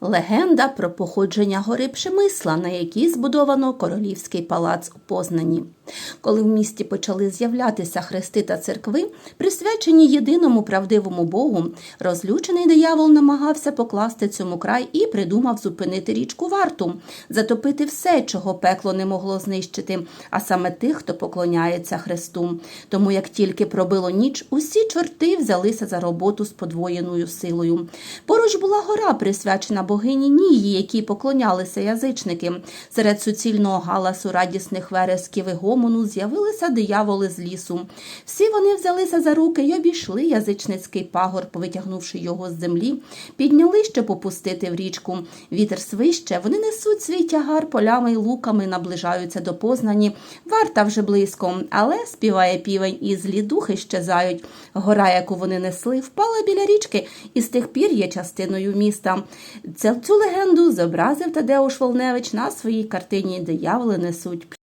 Легенда про походження гори Пшемисла, на якій збудовано королівський палац у Познані. Коли в місті почали з'являтися хрести та церкви, присвячені єдиному правдивому Богу, розлючений диявол намагався покласти цьому край і придумав зупинити річку варту, затопити все, чого пекло не могло знищити, а саме тих, хто поклоняється Христу. Тому як тільки пробило ніч, усі чорти взялися за роботу з подвоєною силою. Поруч була гора, присвячена богині Нії, якій поклонялися язичники. Серед суцільного галасу радісних вересків і гомону з'явилися дияволи з лісу. Всі вони взялися за руки й обійшли язичницький пагорб, витягнувши його з землі, підняли, щоб опустити в річку. Вітер свище, вони несуть свій тягар полями й луками, наближаються до познані. Варта вже близько, але співає півень, і злі духи щезають. Гора, яку вони несли, впала біля річки і з тих пір є частиною міста. Цю легенду зобразив Тадеуш Волневич на своїй картині Дияволи несуть